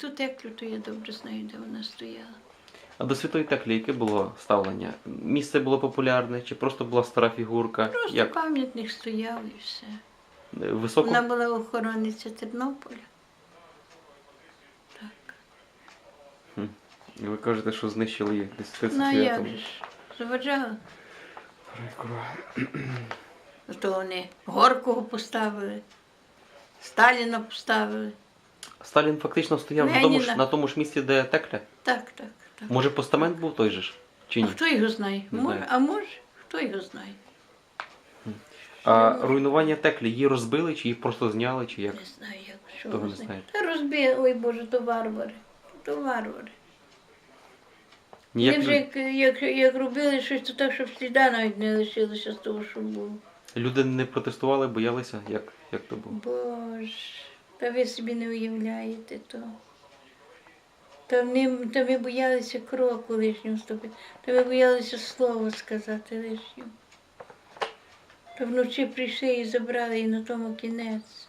Ту теклю, то я добре знаю, де вона стояла. А до святої Теклі яке було ставлення? Місце було популярне, чи просто була стара фігурка? Просто Як пам'ятник стояв і все. високо? Вона була охоронниця Тернополя. Так. Ви кажете, що знищили їх десь в Ну а як 39-му. же ж? Заважала. То вони Горкого поставили, Сталіна поставили. Сталін фактично стояв на тому, ж, на тому ж місці, де Текля? Так, так, так. Може, постамент був той же ж? Чи А хто його знає? Не знаю. а може, хто його знає? А руйнування Теклі її розбили, чи їх просто зняли, чи як? Не знаю, як що. Того не знаєте. Та розбили, ой Боже, то варвари. То варвари. Ніяк Вони ж як, як, як робили щось, то так, щоб сліда навіть не лишилося з того, що було. люди не протестували, боялися, як, як то було? Боже, та ви собі не уявляєте то. Та, вони, та ми боялися кроку лишнього ступити, та ми боялися слово сказати лишнього. Та вночі прийшли і забрали, і на тому кінець.